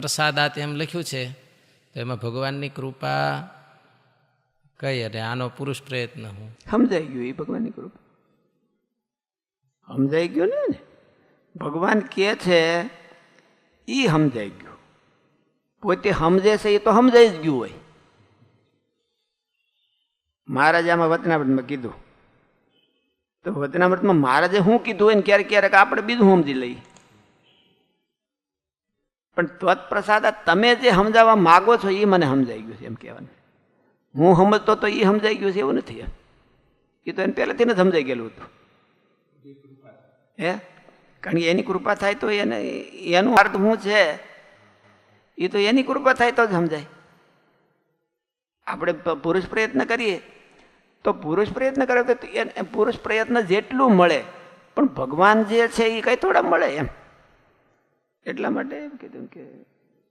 તત્પ્રસાદાત એમ લખ્યું છે, તો એમાં ભગવાનની કૃપા કઈ અને આનો પુરુષ પ્રયત્ન હું? સમજાઈ ગયું એ ભગવાનની કૃપા? સમજાઈ ગયું ને? ભગવાન કે છે એ સમજાઈ ગયું. પોતે સમજે છે એ તો સમજાઈ જ ગયું હોય. મહારાજામાં આમાં વચનામૃતમાં કીધું. તો વચનામૃતમાં મહારાજે શું કીધું હોય ને ક્યારેક ક્યારેક આપણે બીજું સમજી લઈએ. પણ ત્વત્પ્રસાદ તમે જે સમજાવવા માગો છો એ મને સમજાઈ ગયું છે એમ કહેવાનું. હું સમજતો તો એ સમજાઈ ગયું છે એવું નથી. એ તો એને પહેલેથી ને સમજાઈ ગયેલું હતું. હે? કારણ કે એની કૃપા થાય તો એને, એનું અર્થ હું છે? એ તો એની કૃપા થાય તો જ સમજાય. આપણે પુરુષ પ્રયત્ન કરીએ. તો પુરુષ પ્રયત્ન કરે તો પુરુષ પ્રયત્ન જેટલું મળે, પણ ભગવાન જે છે એ કંઈ થોડા મળે એમ. એટલા માટે એમ કીધું કે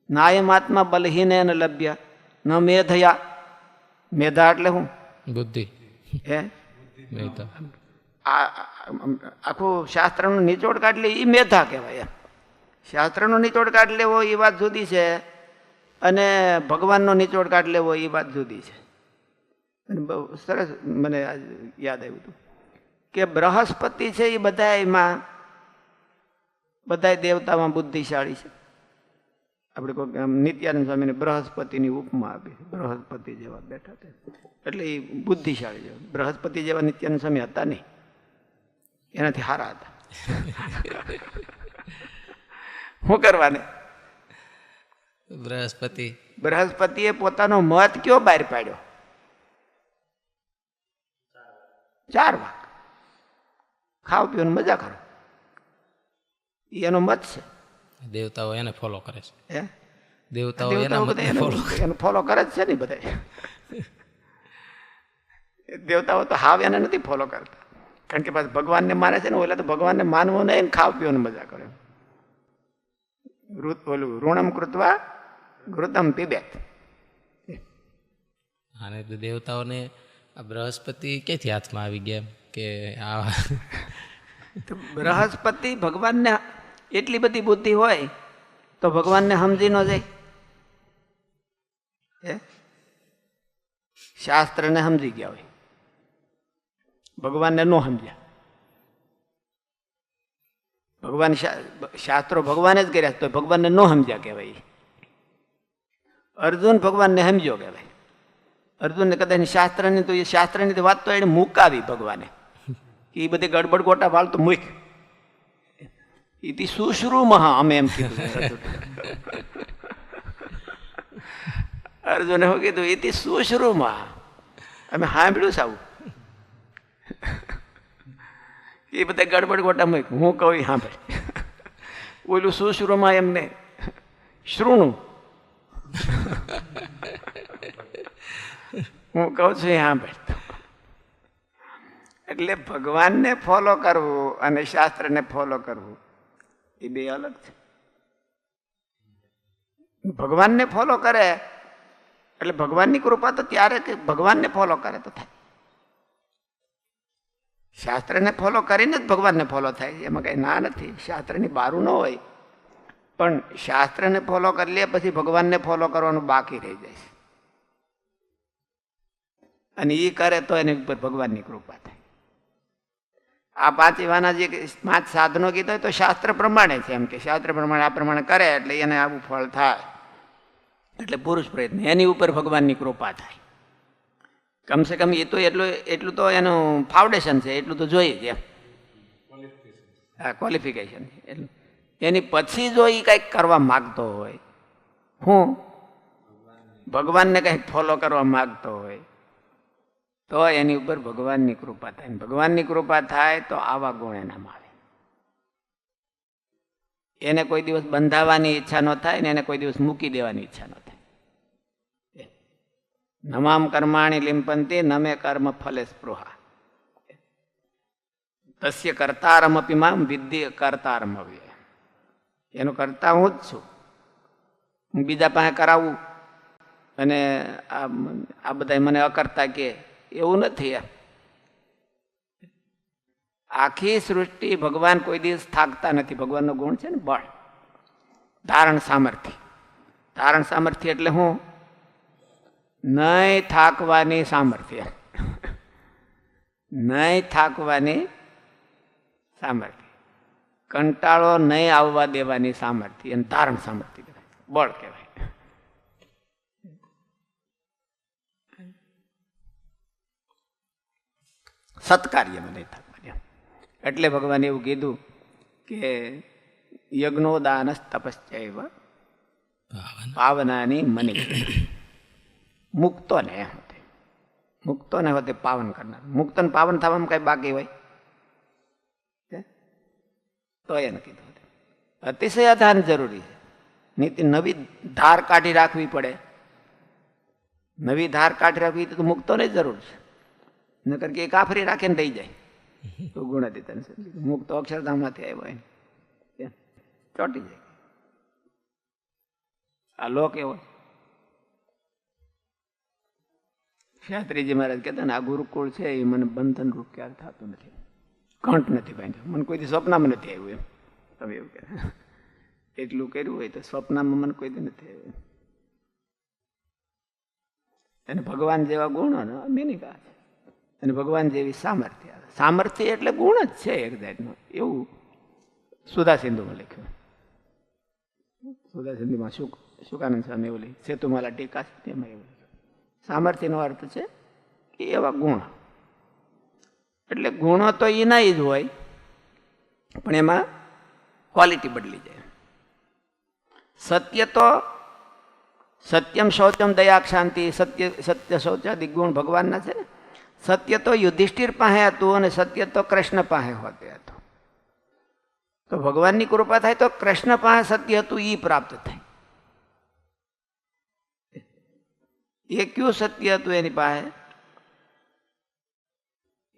નાયમાત્મા બલહીને ન લભ્ય ન મેધયા. મેધા એટલે શું બુદ્ધિ. હે? આખું શાસ્ત્રનું નિચોડ કાઢ લે એ મેધા કહેવાય એમ. શાસ્ત્રનો નિચોડ કાઢ લેવો એ વાત જુદી છે. અને ભગવાનનો નિચોડ કાઢ લેવો એ વાત જુદી છે. અને બહુ સરસ મને આજ યાદ આવ્યું હતું. કે બૃહસ્પતિ છે એ બધા એમાં બધા દેવતામાં બુદ્ધિશાળી છે. આપણે કોઈ આમ નિત્યાનંદ સ્વામીને બૃહસ્પતિની ઉપમા આપી બૃહસ્પતિ જેવા બેઠા તે એટલે એ બુદ્ધિશાળી છે. બૃહસ્પતિ જેવા નિત્યાનંદ સ્વામી હતા નહીં. એનાથી હારા હતા. શું કરવાને? બૃહસ્પતિ. બૃહસ્પતિએ પોતાનો મત કયો બહાર પાડ્યો? ચાર વાક. ખાવ પીવાનું મજા કરો. એનો મત છે. દેવતાઓ એને ફોલો કરે છે. હે? દેવતાઓ એને મતને ફોલો એનો ફોલો કરે જ છે ને બધા. દેવતાઓ તો હાવ એને નથી ફોલો કરતા. કારણ કે પાછું ભગવાનને માને છે ને ઓલા તો ભગવાનને માનવું નહીં ને ખાવ પીવાની મજા કરે. ઓલું ઋણમ કૃતવા ઘૃતમ પીબેત. અને દેવતાઓને આ બૃહસ્પતિ ક્યાંથી હાથમાં આવી ગયા કે આ બૃહસ્પતિ ભગવાનને એટલી બધી બુદ્ધિ હોય તો ભગવાનને સમજી ન જાય. શાસ્ત્રને સમજી ગયા હોય. ભગવાનને ન સમજ્યા. ભગવાન શાસ્ત્રો ભગવાને જ કર્યા તો ભગવાનને ન સમજ્યા કહેવાય. અર્જુન ભગવાનને સમજ્યો કહેવાય. અર્જુનને કદાચ શાસ્ત્રની તો એ શાસ્ત્રની વાત તો એને મુકાવી ભગવાને. એ બધી ગડબડ ગોટા વાળ તો મૂક. ઇતિ સુશ્રુમહ અમે એમ અર્જુને શું કીધું ઇતિ સુશ્રુમહ અમે સાંભળ્યું આવું એ બધા ગડબડ ગોટા મૂક હું કહું સાંભળ ઓલું સુશ્રુમાં એમને શૃણું હું કહું છું સાંભળ એટલે ભગવાનને ફોલો કરવું અને શાસ્ત્રને ફોલો કરવું એ બે અલગ છે. ભગવાનને ફોલો કરે, એટલે ભગવાનની કૃપા તો ત્યારે કે ભગવાનને ફોલો કરે તો થાય. શાસ્ત્રને ફોલો કરીને જ ભગવાનને ફોલો થાય એમાં કંઈ ના નથી. શાસ્ત્રની બારું ન હોય, પણ શાસ્ત્રને ફોલો કરી લે, પછી ભગવાનને ફોલો કરવાનું બાકી રહી જાય અને એ કરે તો એની ઉપર ભગવાનની કૃપા થાય. આ પાંચ એવાના જે પાંચ સાધનો કીધા તો શાસ્ત્ર પ્રમાણે છે એમ કે શાસ્ત્ર પ્રમાણે આ પ્રમાણે કરે એટલે એને આવું ફળ થાય. એટલે પુરુષ પ્રયત્ન. એની ઉપર ભગવાનની કૃપા થાય. કમસે કમ એ તો એટલું એટલું તો એનું ફાઉન્ડેશન છે, એટલું તો જોઈએ જ એમ. હા ક્વોલિફિકેશન એટલું એની પછી જો એ કંઈક કરવા માગતો હોય, હું ભગવાનને કંઈક ફોલો કરવા માગતો હોય તો એની ઉપર ભગવાનની કૃપા થાય. ભગવાનની કૃપા થાય તો આવા ગુણ એનામાં આવે. એને કોઈ દિવસ બંધાવવાની ઈચ્છા ન થાય ને એને કોઈ દિવસ મૂકી દેવાની ઈચ્છા ન થાય. નમામ કર્માણી લિંપંતી નમે કર્મ ફલે સ્પૃહા. તસ્ય કર્તારમપી મામ વિદ્ય કર્તારમ અવ્યય એનો કરતા હું જ છું. હું બીજા પાસે કરાવું. અને આ બધા મને અકર્તા કે એવું નથી એમ આખી સૃષ્ટિ ભગવાન કોઈ દિવસ થાકતા નથી ભગવાનનો ગુણ છે ને બળ ધારણ સામર્થ્ય ધારણ સામર્થ્ય એટલે હું નહીં થાકવાની સામર્થ્ય નહીં થાકવાની સામર્થ્ય કંટાળો નહીં આવવા દેવાની સામર્થ્ય અને ધારણ સામર્થ્ય કહેવાય બળ કહેવાય સત્કાર્યમાં નહીં થાકવાની એટલે ભગવાને એવું કીધું કે યજ્ઞોદાન દાનસ તપશ્ચૈવ પાવનાની મને મુક્તોને હોતે. મુક્તોને હોતે પાવન કરનાર. મુક્તને પાવન થવામાં કઈ બાકી હોય? તો એને કીધું અતિશય ધ્યાન જરૂરી છે. નીતિ નવી ધાર કાઢી રાખવી પડે. નવી ધાર કાઢી રાખવી તો મુક્તોને જ જરૂર છે. નકર કે કાફરી રાખીને થઈ જાય. તો ગુણાતીતન છે તો અક્ષરધામમાંથી આવ્યો હોય ચોટી જાય. આ લોક એવો શાસ્ત્રીજી મહારાજ કહેતા ને, આ ગુરુકુળ છે, એ મને બંધન રૂપ ક્યારે થતું નથી. કંટ નથી બાંધ્યો. મને કોઈ સ્વપ્નમાં નથી આવ્યું એમ. તમે એવું કહે. એટલું કર્યું હોય તો સ્વપ્નમાં મને કોઈ નથી આવ્યું અને ભગવાન જેવા ગુણો ને, મિનિકા છે. અને ભગવાન જેવી સામર્થ્ય સામર્થ્ય એટલે ગુણ જ છે એક એવું સુધા સિંધુમાં લખ્યું. સુધા સિંધુમાં શુક શુકાનંદ સ્વામી એવું લખ્યું. સેતુમાલા ટીકા છે તેમાં એવું સામર્થ્યનો અર્થ છે કે એવા ગુણ. એટલે ગુણો તો એના જ હોય, પણ એમાં ક્વોલિટી બદલી જાય. સત્ય તો સત્યમ શૌચમ દયા શાંતિ સત્ય સત્ય શૌચાદિ ગુણ ભગવાનના છે. ને સત્ય તો યુધિષ્ઠિર પાસે હતું અને સત્ય તો કૃષ્ણ પાસે હોતે હતું તો ભગવાનની કૃપા થાય તો કૃષ્ણ પાસે સત્ય હતું એ પ્રાપ્ત થાય એ કયું સત્ય હતું એની પાસે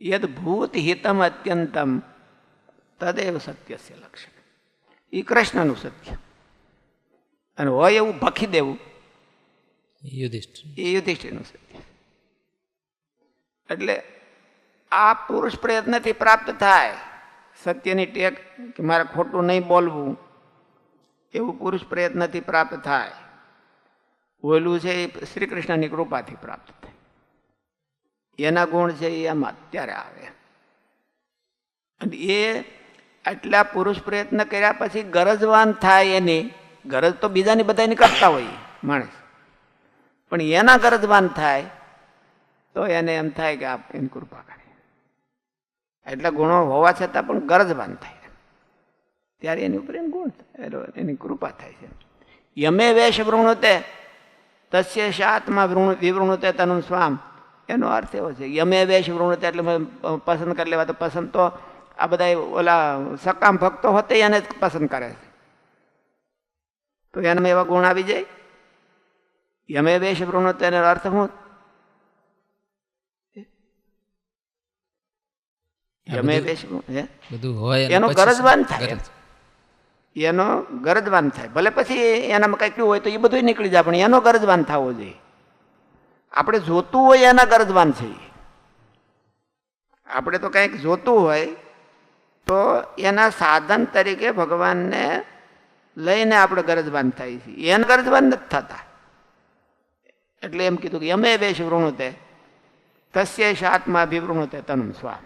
યદ ભૂત હિતમ અત્યંતમ તદેવ સત્યસ્ય લક્ષણ એ કૃષ્ણનું સત્ય અને હોય એવું ભખી દેવું યુધિષ્ઠિર એ યુધિષ્ઠિરનું સત્ય એટલે આ પુરુષ પ્રયત્નથી પ્રાપ્ત થાય. સત્યની ટેક કે મારે ખોટું નહીં બોલવું, એવું પુરુષ પ્રયત્નથી પ્રાપ્ત થાય. ઓલું છે એ શ્રી કૃષ્ણની કૃપાથી પ્રાપ્ત થાય. એના ગુણ છે એ આમાં અત્યારે આવે. અને એ આટલા પુરુષ પ્રયત્ન કર્યા પછી ગરજવાન થાય એની. ગરજ તો બીજાની બધાની કરતા હોય માણસ. પણ એના ગરજવાન થાય તો એને એમ થાય કે આપ એની કૃપા કરે. એટલા ગુણો હોવા છતાં પણ ગરજવાન થાય. ત્યારે એની ઉપર એમ ગુણ એની કૃપા થાય છે. યમે વેશ વૃણુતે, તસ્ય શાતમાં વૃણ, વિવૃણુતે તનુ સ્વામ. એનો અર્થ એવો છે, યમે વેશ વૃણુતે એટલે પસંદ કરી લેવા તો પસંદ તો આ બધા ઓલા સકામ ભક્તો હોતે એને જ પસંદ કરે છે. તો એનામાં એવા ગુણ આવી જાય. યમે વેશ વૃણુતે એનો અર્થ શું? યમે બેસવું હે? બધું હોય એનો ગરજવાન થાય. એનો ગરજવાન થાય. ભલે પછી એનામાં કંઈક હોય તો એ બધું નીકળી જાય પણ એનો ગરજવાન થવો જોઈએ. આપણે જોતું હોય એના ગરજવાન છે આપણે તો કંઈક જોતું હોય તો એના સાધન તરીકે ભગવાનને લઈને આપણે ગરજવાન થાય છે એને ગરજવાન નથી થતા. એટલે એમ કીધું કે યમે વેશ વૃણુતે તસ્ય આત્મા અભિવૃણુતે તનમ સ્વામ